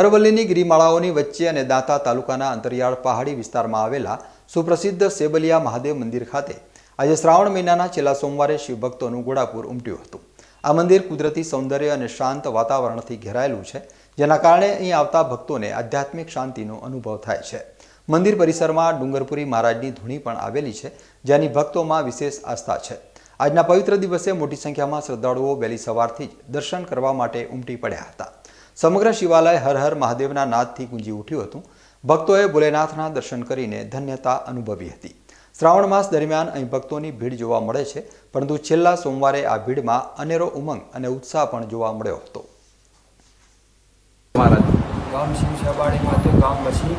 અરવલ્લીની ગિરિમાળાઓની વચ્ચે અને દાંતા તાલુકાના અંતરિયાળ પહાડી વિસ્તારમાં આવેલા સુપ્રસિદ્ધ સેબલિયા મહાદેવ મંદિર ખાતે આજે શ્રાવણ મહિનાના છેલ્લા સોમવારે શિવભક્તોનું ગોળાપુર ઉમટ્યું હતું. આ મંદિર કુદરતી સૌંદર્ય અને શાંત વાતાવરણથી ઘેરાયેલું છે, જેના કારણે અહીં આવતા ભક્તોને આધ્યાત્મિક શાંતિનો અનુભવ થાય છે. મંદિર પરિસરમાં ડુંગરપુરી મહારાજની ધૂણી પણ આવેલી છે, જેની ભક્તોમાં વિશેષ આસ્થા છે. આજના પવિત્ર દિવસે મોટી સંખ્યામાં શ્રદ્ધાળુઓ વહેલી સવારથી જ દર્શન કરવા માટે ઉમટી પડ્યા હતા. સમગ્ર શિવાલય હર હર મહાદેવના નાદથી ગુંજી ઉઠ્યું હતું. ભક્તોએ ભોલેનાથના દર્શન કરીને ધન્યતા અનુભવી હતી. શ્રાવણ માસ દરમિયાન અહીં ભક્તોની ભીડ જોવા મળે છે પરંતુ છેલ્લા સોમવારે આ ભીડમાં અનેરો ઉમંગ અને ઉત્સાહ પણ જોવા મળ્યો હતો. ગામ શિવસેવાડી માતે ગામ બસી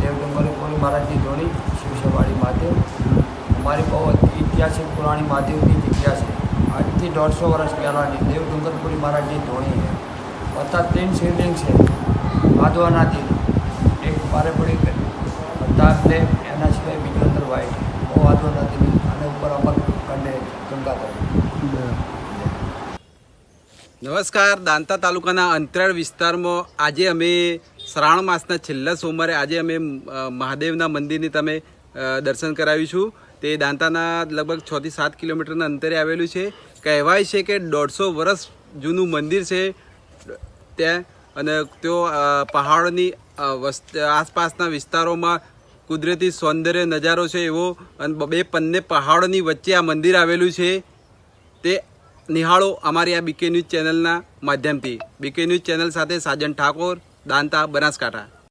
દેવ ડુંગરપુરી મહારાજની ધોની શિવસેવાડી માતે. અમારી બહુ ઐતિહાસિક પુરાણી મહાદેવની જગ્યા છે. આજથી દોઢસો વર્ષ પહેલાંની દેવ ડુંગરપુરી મહારાજની ધોની છે. અત્યારે ત્રણ શિવલિંગ છે. માધવાનાથી એક પારે પડી અત્યારે એના સિવાય બીજું અંદર વાય. બહુ માધવાનાથી અને ઉપર અમર કંડે ગંગાધર નમસ્કાર. દાંતા તાલુકાના અંતરાળ વિસ્તારમાં આજે અમે શ્રાવણ માસના છેલ્લા સોમવારે આજે અમે મહાદેવના મંદિરની તમે દર્શન કરાવીશું. તે દાંતાના લગભગ છથી સાત કિલોમીટરના અંતરે આવેલું છે. કહેવાય છે કે દોઢસો વર્ષ જૂનું મંદિર છે. ત્યાં અને તેઓ પહાડોની આસપાસના વિસ્તારોમાં કુદરતી સૌંદર્ય, નજારો છે એવો અને બે પન્ને પહાડોની વચ્ચે આ મંદિર આવેલું છે. તે નિહાળો અમારી આ બીકે ન્યૂઝ ચેનલના માધ્યમથી. બીકે ન્યૂઝ ચેનલ સાથે સાજન ઠાકોર, દાંતા, બનાસકાંઠા.